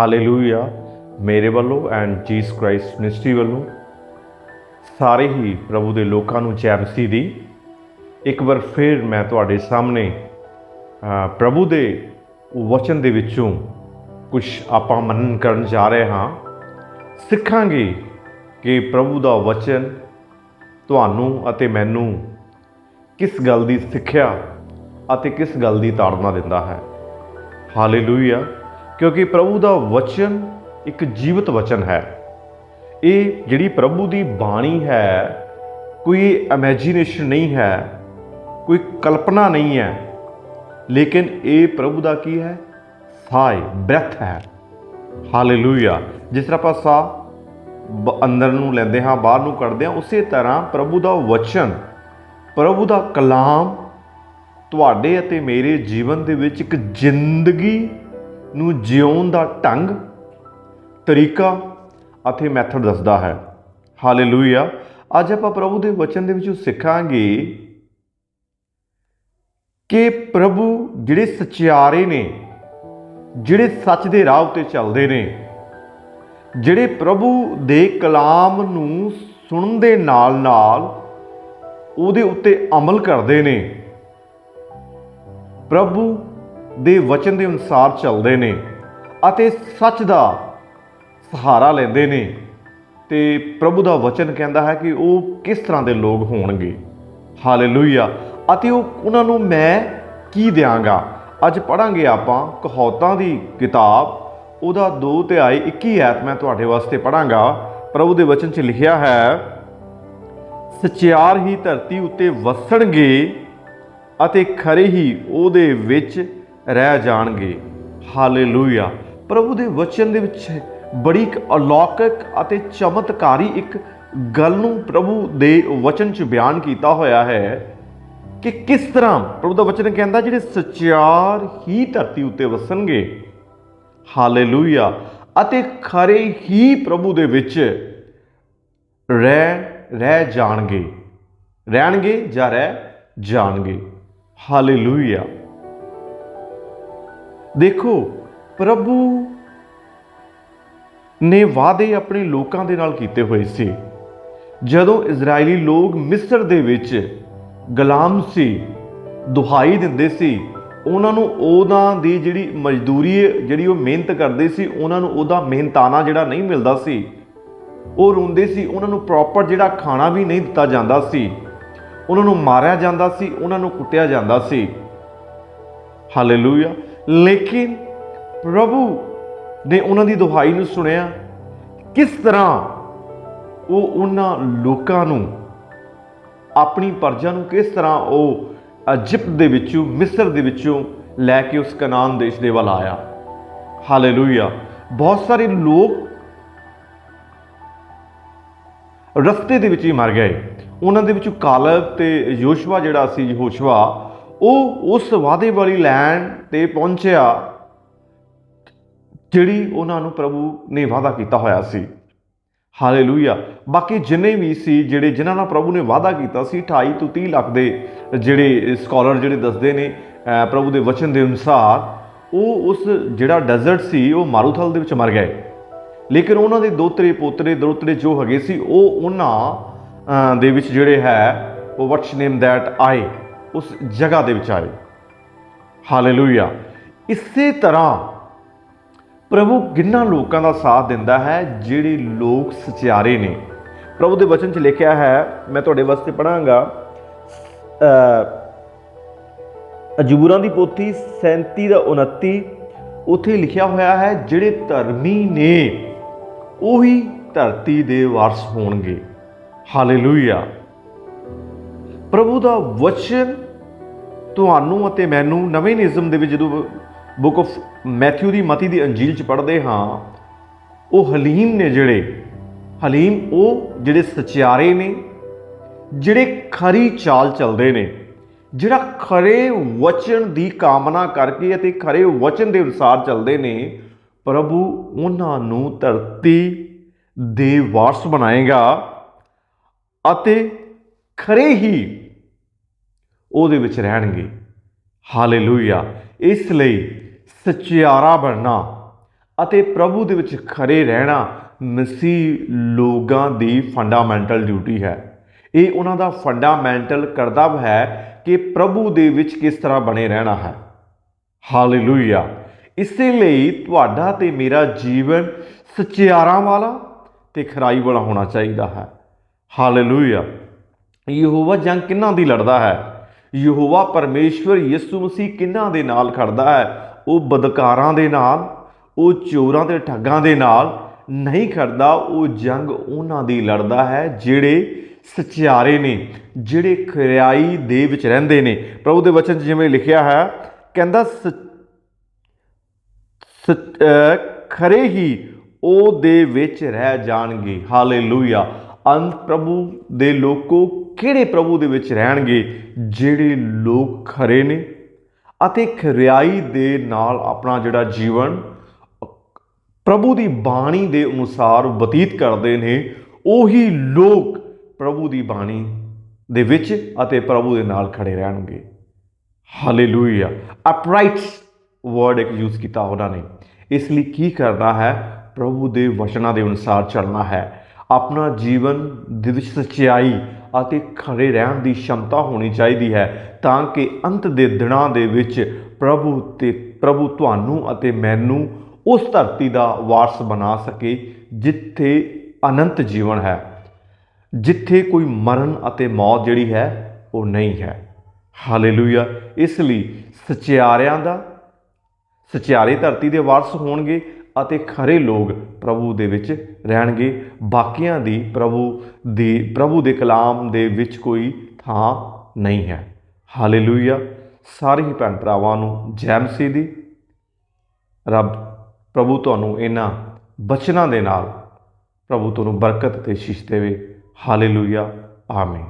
Hallelujah ਮੇਰੇ ਵੱਲੋਂ and ਜੀਸ Christ ministry ਵੱਲੋਂ ਸਾਰੇ ਹੀ ਪ੍ਰਭੂ ਦੇ ਲੋਕਾਂ ਨੂੰ ਜੈ ਮਸੀਹ ਦੀ। ਇੱਕ ਵਾਰ ਫਿਰ ਮੈਂ ਤੁਹਾਡੇ ਸਾਹਮਣੇ ਪ੍ਰਭੂ ਦੇ ਵਚਨ ਦੇ ਵਿੱਚੋਂ ਕੁਝ ਆਪਾਂ ਮੰਨਨ ਕਰਨ ਜਾ ਰਹੇ ਹਾਂ। ਸਿੱਖਾਂਗੇ ਕਿ ਪ੍ਰਭੂ ਦਾ ਵਚਨ ਤੁਹਾਨੂੰ ਅਤੇ ਮੈਨੂੰ ਕਿਸ ਗੱਲ ਦੀ ਸਿੱਖਿਆ ਅਤੇ ਕਿਸ ਗੱਲ ਦੀ ਤਾੜਨਾ ਦਿੰਦਾ ਹੈ। ਹਾਲੇਲੂਇਆ ਕਿਉਂਕਿ ਪ੍ਰਭੂ ਦਾ ਵਚਨ ਇੱਕ ਜੀਵਤ ਵਚਨ ਹੈ। ਇਹ ਜਿਹੜੀ ਪ੍ਰਭੂ ਦੀ ਬਾਣੀ ਹੈ, ਕੋਈ ਇਮੇਜਿਨੇਸ਼ਨ ਨਹੀਂ ਹੈ, ਕੋਈ ਕਲਪਨਾ ਨਹੀਂ ਹੈ। ਲੇਕਿਨ ਇਹ ਪ੍ਰਭੂ ਦਾ ਕੀ ਹੈ? ਸਾਹ ਬ੍ਰੈਥ ਹੈ। ਹਾਲੇਲੂਇਆ ਜਿਸ ਤਰ੍ਹਾਂ ਆਪਾਂ ਸਾਹ ਅੰਦਰ ਨੂੰ ਲੈਂਦੇ ਹਾਂ, ਬਾਹਰ ਨੂੰ ਕੱਢਦੇ ਹਾਂ, ਉਸੇ ਤਰ੍ਹਾਂ ਪ੍ਰਭੂ ਦਾ ਵਚਨ, ਪ੍ਰਭੂ ਦਾ ਕਲਾਮ ਤੁਹਾਡੇ ਅਤੇ ਮੇਰੇ ਜੀਵਨ ਦੇ ਵਿੱਚ ਇੱਕ ਜ਼ਿੰਦਗੀ ਨੂੰ ਜਿਉਣ ਦਾ ਢੰਗ, ਤਰੀਕਾ ਅਤੇ ਮੈਥਡ ਦੱਸਦਾ ਹੈ। ਹਾਲੇਲੂਇਆ ਅੱਜ ਆਪਾਂ ਪ੍ਰਭੂ ਦੇ ਵਚਨ ਦੇ ਵਿੱਚੋਂ ਸਿੱਖਾਂਗੇ ਕਿ ਪ੍ਰਭੂ ਜਿਹੜੇ ਸਚਿਆਰੇ ਨੇ, ਜਿਹੜੇ ਸੱਚ ਦੇ ਰਾਹ ਉੱਤੇ ਚੱਲਦੇ ਨੇ, ਜਿਹੜੇ ਪ੍ਰਭੂ ਦੇ ਕਲਾਮ ਨੂੰ ਸੁਣਨ ਦੇ ਨਾਲ ਨਾਲ ਉਹਦੇ ਉੱਤੇ ਅਮਲ ਕਰਦੇ ਨੇ, ਪ੍ਰਭੂ ਦੇ ਵਚਨ ਦੇ ਅਨੁਸਾਰ ਚੱਲਦੇ ਨੇ ਅਤੇ ਸੱਚ ਦਾ ਸਹਾਰਾ ਲੈਂਦੇ ਨੇ। ਤੇ ਪ੍ਰਭੂ ਦਾ ਵਚਨ ਕਹਿੰਦਾ ਹੈ ਕਿ ਉਹ ਕਿਸ ਤਰ੍ਹਾਂ ਦੇ ਲੋਕ ਹੋਣਗੇ। ਹਾਲੇਲੂਇਆ। ਅਤੇ ਉਹ, ਉਹਨਾਂ ਨੂੰ ਮੈਂ ਕੀ ਦਿਆਂਗਾ? ਅੱਜ ਪੜਾਂਗੇ ਆਪਾਂ ਕਹੌਤਾਂ ਦੀ ਕਿਤਾਬ। ਉਹਦਾ 2 ਤੇ ਆਈ 21 ਐਤ ਮੈਂ ਤੁਹਾਡੇ ਵਾਸਤੇ ਪੜਾਂਗਾ ਪ੍ਰਭੂ ਦੇ ਵਚਨ 'ਚ ਲਿਖਿਆ ਹੈ, ਸਚਿਆਰ ਹੀ ਧਰਤੀ ਉੱਤੇ ਵਸਣਗੇ ਅਤੇ ਖਰੇ ਹੀ ਉਹਦੇ ਵਿੱਚ ਰਹਿ ਜਾਣਗੇ। ਹਾਲੇਲੂਇਆ। ਪ੍ਰਭੂ ਦੇ ਵਚਨ ਦੇ ਵਿੱਚ ਬੜੀ ਇੱਕ ਅਲੌਕਿਕ ਅਤੇ ਚਮਤਕਾਰੀ ਇੱਕ ਗੱਲ ਨੂੰ ਪ੍ਰਭੂ ਦੇ ਵਚਨ 'ਚ ਬਿਆਨ ਕੀਤਾ ਹੋਇਆ ਹੈ ਕਿ ਕਿਸ ਤਰ੍ਹਾਂ ਪ੍ਰਭੂ ਦਾ ਵਚਨ ਕਹਿੰਦਾ ਜਿਹੜੇ ਸਚਿਆਰ ਹੀ ਧਰਤੀ ਉੱਤੇ ਵਸਣਗੇ। ਹਾਲੇਲੂਇਆ। ਅਤੇ ਖਰੇ ਹੀ ਪ੍ਰਭੂ ਦੇ ਵਿੱਚ ਰਹਿ ਰਹਿ ਜਾਣਗੇ। ਰਹਿਣਗੇ ਜਾਂ ਰਹਿ ਜਾਣਗੇ। ਹਾਲੇਲੂਇਆ। ਦੇਖੋ ਪ੍ਰਭੂ ਨੇ ਵਾਅਦੇ ਆਪਣੇ ਲੋਕਾਂ ਦੇ ਨਾਲ ਕੀਤੇ ਹੋਏ ਸੀ। ਜਦੋਂ ਇਜ਼ਰਾਈਲੀ ਲੋਕ ਮਿਸਰ ਦੇ ਵਿੱਚ ਗੁਲਾਮ ਸੀ ਦੁਹਾਈ ਦਿੰਦੇ ਸੀ ਉਹਨਾਂ ਨੂੰ ਉਹਨਾਂ ਦੀ ਜਿਹੜੀ ਮਜ਼ਦੂਰੀ ਹੈ, ਜਿਹੜੀ ਉਹ ਮਿਹਨਤ ਕਰਦੇ ਸੀ ਉਹਨਾਂ ਨੂੰ ਉਹਦਾ ਮਿਹਨਤਾਨਾ ਜਿਹੜਾ ਨਹੀਂ ਮਿਲਦਾ ਸੀ। ਉਹ ਰੋਂਦੇ ਸੀ ਉਹਨਾਂ ਨੂੰ ਪ੍ਰੋਪਰ ਜਿਹੜਾ ਖਾਣਾ ਵੀ ਨਹੀਂ ਦਿੱਤਾ ਜਾਂਦਾ ਸੀ। ਉਹਨਾਂ ਨੂੰ ਮਾਰਿਆ ਜਾਂਦਾ ਸੀ ਉਹਨਾਂ ਨੂੰ ਕੁੱਟਿਆ ਜਾਂਦਾ ਸੀ। ਹਾਲੇਲੂਇਆ ਲੇਕਿਨ ਪ੍ਰਭੂ ਨੇ ਉਹਨਾਂ ਦੀ ਦੁਹਾਈ ਨੂੰ ਸੁਣਿਆ। ਕਿਸ ਤਰ੍ਹਾਂ ਉਹ ਉਹਨਾਂ ਲੋਕਾਂ ਨੂੰ, ਆਪਣੀ ਪਰਜਾ ਨੂੰ ਕਿਸ ਤਰ੍ਹਾਂ ਉਹ ਇਜਿਪਟ ਦੇ ਵਿੱਚੋਂ, ਮਿਸਰ ਦੇ ਵਿੱਚੋਂ ਲੈ ਕੇ ਉਸ ਕਨਾਨ ਦੇਸ਼ ਦੇ ਵੱਲ ਆਇਆ। ਹਾਲੇਲੂਇਆ। ਬਹੁਤ ਸਾਰੇ ਲੋਕ ਰਸਤੇ ਦੇ ਵਿੱਚ ਹੀ ਮਰ ਗਏ। ਉਹਨਾਂ ਦੇ ਵਿੱਚੋਂ ਕਾਲਬ ਤੇ ਯੋਸ਼ਵਾ ਜਿਹੜਾ ਸੀ ਯਹੋਸ਼ਵਾ ਉਹ ਉਸ ਵਾਅਦੇ ਵਾਲੀ ਲੈਂਡ ਤੇ ਪਹੁੰਚਿਆ ਜਿਹੜੀ ਉਹਨਾਂ ਨੂੰ ਪ੍ਰਭੂ ਨੇ ਵਾਅਦਾ ਕੀਤਾ ਹੋਇਆ ਸੀ। ਹਾਲੇਲੂਇਆ ਬਾਕੀ ਜਿੰਨੇ ਵੀ ਸੀ, ਜਿਹੜੇ ਜਿਨ੍ਹਾਂ ਨਾਲ ਪ੍ਰਭੂ ਨੇ ਵਾਅਦਾ ਕੀਤਾ ਸੀ 28 ਤੋਂ 30 ਲੱਖ ਦੇ ਜਿਹੜੇ ਸਕਾਲਰ ਜਿਹੜੇ ਦੱਸਦੇ ਨੇ ਪ੍ਰਭੂ ਦੇ ਵਚਨ ਦੇ ਅਨੁਸਾਰ, ਉਹ ਉਸ ਜਿਹੜਾ ਡੈਜ਼ਰਟ ਸੀ, ਉਹ ਮਾਰੂਥਲ ਦੇ ਵਿੱਚ ਮਰ ਗਏ। ਲੇਕਿਨ ਉਹਨਾਂ ਦੇ ਦੋਤਰੇ ਪੋਤਰੇ, ਦੋਤਰੇ ਜੋ ਹੈਗੇ ਸੀ, ਉਹ ਉਹਨਾਂ ਦੇ ਵਿੱਚ ਜਿਹੜੇ ਹੈ, ਉਹ ਵਟਸ ਨੇਮ ਦੈਟ ਆਏ। ਉਸ ਜਗ੍ਹਾ ਦੇ ਵਿੱਚ ਆਏ। ਹਾਲੇਲੂਇਆ। ਇਸੇ ਤਰ੍ਹਾਂ ਪ੍ਰਭੂ ਕਿੰਨਾ ਲੋਕਾਂ ਦਾ ਸਾਥ ਦਿੰਦਾ ਹੈ, ਜਿਹੜੇ ਲੋਕ ਸਚਿਆਰੇ ਨੇ। ਪ੍ਰਭੂ ਦੇ ਵਚਨ 'ਚ ਲਿਖਿਆ ਹੈ, ਮੈਂ ਤੁਹਾਡੇ ਵਾਸਤੇ ਪੜਾਂਗਾ ਅਜ਼ੂਰਾਂ ਦੀ ਪੋਥੀ 37 ਦਾ 29 ਉੱਥੇ ਲਿਖਿਆ ਹੋਇਆ ਹੈ, ਜਿਹੜੇ ਧਰਮੀ ਨੇ, ਉਹੀ ਧਰਤੀ ਦੇ ਵਾਰਸ ਹੋਣਗੇ। ਹਾਲੇਲੂਇਆ। ਪ੍ਰਭੂ ਦਾ ਵਚਨ ਤੁਹਾਨੂੰ ਅਤੇ ਮੈਨੂੰ ਨਵੇਂ ਨਿਯਮ ਦੇ ਵਿੱਚ ਜਦੋਂ ਬੁੱਕ ਆਫ ਮੈਥਿਊ ਦੀ ਮਤੀ ਦੀ ਅੰਜੀਲ ਚ ਪੜ੍ਹਦੇ ਹਾਂ, ਉਹ ਹਲੀਮ ਨੇ ਜਿਹੜੇ, ਹਲੀਮ ਉਹ ਜਿਹੜੇ ਸਚਿਆਰੇ ਨੇ, ਜਿਹੜੇ ਖਰੀ ਚਾਲ ਚੱਲਦੇ ਨੇ, ਜਿਹੜਾ ਖਰੇ ਵਚਨ ਦੀ ਕਾਮਨਾ ਕਰਕੇ ਅਤੇ ਖਰੇ ਵਚਨ ਦੇ ਅਨੁਸਾਰ ਚੱਲਦੇ ਨੇ, ਪ੍ਰਭੂ ਉਹਨਾਂ ਨੂੰ ਧਰਤੀ ਦੇ ਵਾਰਸ ਬਣਾਏਗਾ ਅਤੇ ਖਰੇ ਹੀ ਉਹਦੇ ਵਿੱਚ ਰਹਿਣਗੇ। ਹਾਲੇਲੂਇਆ। ਇਸ ਲਈ ਸਚਿਆਰਾ ਬਣਨਾ ਅਤੇ ਪ੍ਰਭੂ ਦੇ ਵਿੱਚ ਖਰੇ ਰਹਿਣਾ ਮਸੀਹ ਲੋਕਾਂ ਦੀ ਫੰਡਾਮੈਂਟਲ ਡਿਊਟੀ ਹੈ। ਇਹ ਉਹਨਾਂ ਦਾ ਫੰਡਾਮੈਂਟਲ ਕਰਤੱਵ ਹੈ ਕਿ ਪ੍ਰਭੂ ਦੇ ਵਿੱਚ ਕਿਸ ਤਰ੍ਹਾਂ ਬਣੇ ਰਹਿਣਾ ਹੈ। ਹਾਲੇਲੂਇਆ। ਇਸੇ ਲਈ ਤੁਹਾਡਾ ਤੇ ਮੇਰਾ ਜੀਵਨ ਸਚਿਆਰਾਂ ਵਾਲਾ ਤੇ ਖਰਾਈ ਵਾਲਾ ਹੋਣਾ ਚਾਹੀਦਾ ਹੈ। ਹਾਲੇਲੂਇਆ। ਯਹੋਵਾ ਜੰਗ ਕਿੰਨਾਂ ਦੀ ਲੜਦਾ ਹੈ? ਯਹੋਵਾ ਪਰਮੇਸ਼ਵਰ ਯਿਸੂ ਮਸੀਹ ਕਿੰਨਾਂ ਦੇ ਨਾਲ ਖੜਦਾ ਹੈ? ਉਹ ਬਦਕਾਰਾਂ ਦੇ ਨਾਲ, ਉਹ ਚੋਰਾਂ ਤੇ ਠੱਗਾਂ ਦੇ ਨਾਲ ਨਹੀਂ ਖੜਦਾ, ਉਹ ਜੰਗ ਉਹਨਾਂ ਦੀ ਲੜਦਾ ਹੈ ਜਿਹੜੇ ਸਚਿਆਰੇ ਨੇ, ਜਿਹੜੇ ਖਰਿਆਈ ਦੇ ਵਿੱਚ ਰਹਿੰਦੇ ਨੇ। ਪ੍ਰਭੂ ਦੇ ਵਚਨ 'ਚ ਜਿਵੇਂ ਲਿਖਿਆ ਹੈ, ਕਹਿੰਦਾ ਸ- ਖਰੇ ਹੀ ਉਹ ਦੇ ਵਿੱਚ ਰਹਿ ਜਾਣਗੇ। ਹਾਲੇਲੂਇਆ। ਅੰਤ ਪ੍ਰਭੂ ਦੇ ਲੋਕੋ ਕਿਹੜੇ ਪ੍ਰਭੂ ਦੇ ਵਿੱਚ ਰਹਿਣਗੇ ਜਿਹੜੇ ਲੋਕ ਖਰੇ ਨੇ? ਅਤੇ ਖਰਿਆਈ ਦੇ ਨਾਲ ਆਪਣਾ ਜਿਹੜਾ ਜੀਵਨ ਪ੍ਰਭੂ ਦੀ ਬਾਣੀ ਦੇ ਅਨੁਸਾਰ ਬਤੀਤ ਕਰਦੇ ਨੇ, ਉਹੀ ਲੋਕ ਪ੍ਰਭੂ ਦੀ ਬਾਣੀ ਦੇ ਵਿੱਚ ਅਤੇ ਪ੍ਰਭੂ ਦੇ ਨਾਲ ਖੜੇ ਰਹਿਣਗੇ। ਹਾਲੇਲੂਇਆ ਅਪਰਾਈਟਸ ਵਰਡ ਇੱਕ ਯੂਜ਼ ਕੀਤਾ ਉਹਨਾਂ ਨੇ। ਇਸ ਲਈ ਕੀ ਕਰਨਾ ਹੈ? ਪ੍ਰਭੂ ਦੇ ਵਚਨਾਂ ਦੇ ਅਨੁਸਾਰ ਚੱਲਣਾ ਹੈ। ਆਪਣਾ ਜੀਵਨ ਦੇ ਵਿੱਚ ਸੱਚਾਈ ਅਤੇ ਖੜੇ ਰਹਿਣ ਦੀ ਸ਼ਮਤਾ ਹੋਣੀ ਚਾਹੀਦੀ ਹੈ ਤਾਂ ਕਿ ਅੰਤ ਦੇ ਦਿਨਾਂ ਦੇ ਵਿੱਚ ਪ੍ਰਭੂ ਤੇ ਪ੍ਰਭੂ ਤੁਹਾਨੂੰ ਅਤੇ ਮੈਨੂੰ ਉਸ ਧਰਤੀ ਦਾ ਵਾਰਸ ਬਣਾ ਸਕੇ ਜਿੱਥੇ ਅਨੰਤ ਜੀਵਨ ਹੈ। ਜਿੱਥੇ ਕੋਈ ਮਰਨ ਅਤੇ ਮੌਤ ਜਿਹੜੀ ਹੈ, ਉਹ ਨਹੀਂ ਹੈ। ਹਾਲੇਲੂਇਆ ਇਸ ਲਈ ਸਚਿਆਰਿਆਂ ਦਾ ਸਚਿਆਰੇ ਧਰਤੀ ਦੇ ਵਾਰਸ ਹੋਣਗੇ ਅਤੇ ਖਰੇ ਲੋਕ ਪ੍ਰਭੂ ਦੇ ਵਿੱਚ ਰਹਿਣਗੇ। ਬਾਕੀਆਂ ਦੀ ਪ੍ਰਭੂ ਦੀ, ਪ੍ਰਭੂ ਦੇ ਕਲਾਮ ਦੇ ਵਿੱਚ ਕੋਈ ਥਾਂ ਨਹੀਂ ਹੈ। ਹਾਲੇਲੂਇਆ। ਸਾਰੇ ਹੀ ਭੈਣ ਭਰਾਵਾਂ ਨੂੰ ਜੈ ਮਸੀਹ ਦੀ। ਰੱਬ ਪ੍ਰਭੂ ਤੁਹਾਨੂੰ ਇਹਨਾਂ ਬਚਨਾਂ ਦੇ ਨਾਲ ਪ੍ਰਭੂ ਤੁਹਾਨੂੰ ਬਰਕਤ ਤੇ ਸ਼ੀਸ਼ ਦੇਵੇ। ਹਾਲੇਲੂਇਆ। ਆਮੀਨ।